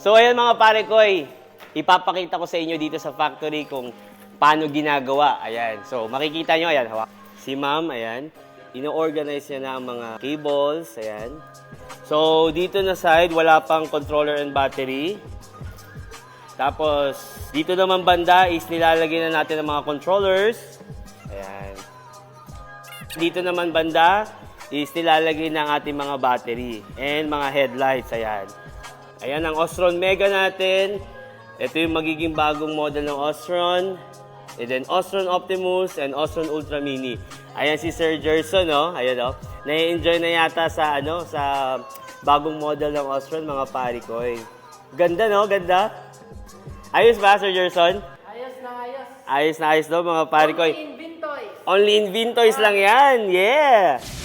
So ayan mga pare ko, ipapakita ko sa inyo dito sa factory kung paano ginagawa. Ayan. So makikita nyo, ayan, hawak. Si ma'am, ayan, ino-organize niya na ang mga cables, ayan. So dito na side, wala pang controller and battery. Tapos, dito naman banda is nilalagay na natin ang mga controllers. Ayan. Dito naman banda is nilalagay ng ating mga battery and mga headlights. Ayan. Ayan ang Ostron Mega natin. Ito yung magiging bagong model ng Ostron. And then Ostron Optimus and Ostron Ultra Mini. Ayan si Sir Gerson, no? Ayan, no? Nai-enjoy na yata sa, ano, sa bagong model ng Ostron, mga pari ko. eh. Ganda, no? Ganda. Ayos ba, Sir Gerson? Ayos na ayos. Ayos na ayos daw, mga pari ko. In Vintoy. Only in Vintoys lang yan. Yeah!